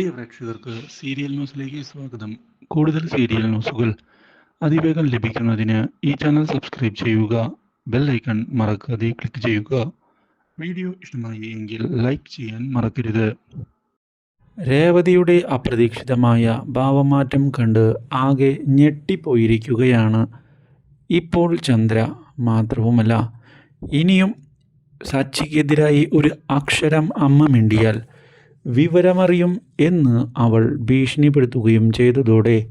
പ്രിയ പ്രേക്ഷകർക്ക് സീരിയൽ ന്യൂസിലേക്ക് സ്വാഗതം. കൂടുതൽ സീരിയൽ ന്യൂസുകൾ അതിവേഗം ലഭിക്കുന്നതിന് ഈ ചാനൽ സബ്സ്ക്രൈബ് ചെയ്യുക ബെൽ ഐക്കൺ മറക്കാതെ ക്ലിക്ക് ചെയ്യുക. വീഡിയോ ഇഷ്ടമായി എങ്കിൽ ലൈക്ക് ചെയ്യാൻ മറക്കരുത്. രേവതിയുടെ അപ്രതീക്ഷിതമായ ഭാവമാറ്റം കണ്ട് ആകെ ഞെട്ടിപ്പോയിരിക്കുകയാണ്. ഇപ്പോൾ ചന്ദ്ര മാത്രവുമല്ല. ഇനിയും സച്ചിക്കെതിരായി ഒരു അക്ഷരം അമ്മ മിണ്ടിയാൽ വിവരമറിയും എന്ന് അവൾ ഭീഷണിപ്പെടുത്തുകയും ചെയ്തതോടെ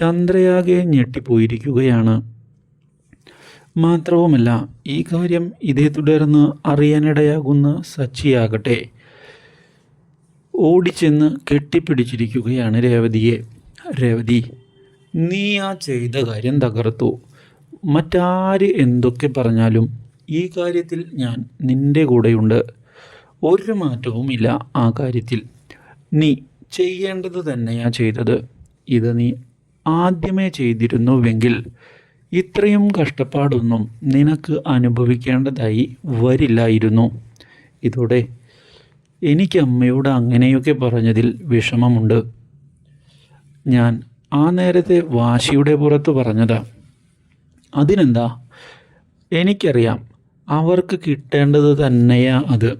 ചന്ദ്രയാകെ ഞെട്ടിപ്പോയിരിക്കുകയാണ്. മാത്രവുമല്ല ഈ കാര്യം ഇതേ തുടർന്ന് അറിയാനിടയാകുന്ന സച്ചിയാകട്ടെ. ഓടിച്ചെന്ന് കെട്ടിപ്പിടിച്ചിരിക്കുകയാണ് രേവതിയെ. രേവതി നീ ആ ചെയ്ത കാര്യം തകർത്തു. മറ്റാര് എന്തൊക്കെ പറഞ്ഞാലും ഈ കാര്യത്തിൽ ഞാൻ നിന്റെ കൂടെയുണ്ട്. ഒരു മാറ്റവുമില്ല ആ കാര്യത്തിൽ. നീ ചെയ്യേണ്ടത് തന്നെയാ ചെയ്തത്. ഇത് നീ ആദ്യമേ ചെയ്തിരുന്നുവെങ്കിൽ ഇത്രയും കഷ്ടപ്പാടൊന്നും നിനക്ക് അനുഭവിക്കേണ്ടതായി വരില്ലായിരുന്നു. ഇതോടെ എനിക്ക് അമ്മയോട് അങ്ങനെയൊക്കെ പറഞ്ഞതിൽ വിഷമമുണ്ട്. ഞാൻ ആ നേരത്തെ വാശിയുടെ പുറത്ത് പറഞ്ഞതാ. അതിനെന്താ? എനിക്കറിയാം. അവർക്ക് കിട്ടേണ്ടത് തന്നെയാ അത്.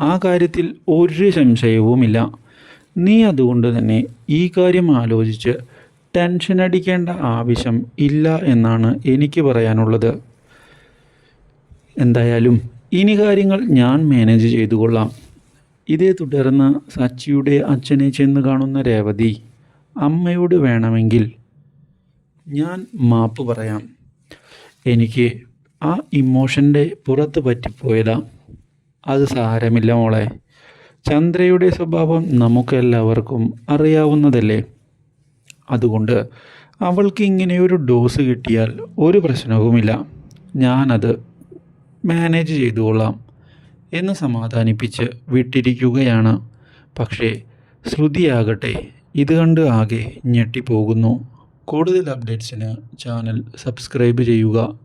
ആ കാര്യത്തിൽ ഒരു സംശയവുമില്ല. നീ അതുകൊണ്ട് തന്നെ ഈ കാര്യം ആലോചിച്ച് ടെൻഷൻ അടിക്കേണ്ട ആവശ്യം ഇല്ല എന്നാണ് എനിക്ക് പറയാനുള്ളത്. എന്തായാലും ഇനി കാര്യങ്ങൾ ഞാൻ മാനേജ് ചെയ്തു കൊള്ളാം ഇതേ തുടർന്ന് സച്ചിയുടെ അച്ഛനെ ചെന്ന് കാണുന്ന രേവതി അമ്മയോട് വേണമെങ്കിൽ ഞാൻ മാപ്പ് പറയാം. എനിക്ക് ആ ഇമോഷന്റെ പുറത്ത് പറ്റിപ്പോയതാ. അത് സാരമില്ല മോളെ. ചന്ദ്രയുടെ സ്വഭാവം നമുക്കെല്ലാവർക്കും അറിയാവുന്നതല്ലേ? അതുകൊണ്ട് അവൾക്ക് ഇങ്ങനെയൊരു ഡോസ് കിട്ടിയാൽ ഒരു പ്രശ്നവുമില്ല. ഞാനത് മാനേജ് ചെയ്തുകൊള്ളാം എന്ന് സമാധാനിപ്പിച്ച് വിട്ടിരിക്കുകയാണ്. പക്ഷേ ശ്രുതിയാകട്ടെ ഇത് കണ്ട് ആകെ ഞെട്ടിപ്പോകുന്നു. കൂടുതൽ അപ്ഡേറ്റ്സിന് ചാനൽ സബ്സ്ക്രൈബ് ചെയ്യുക.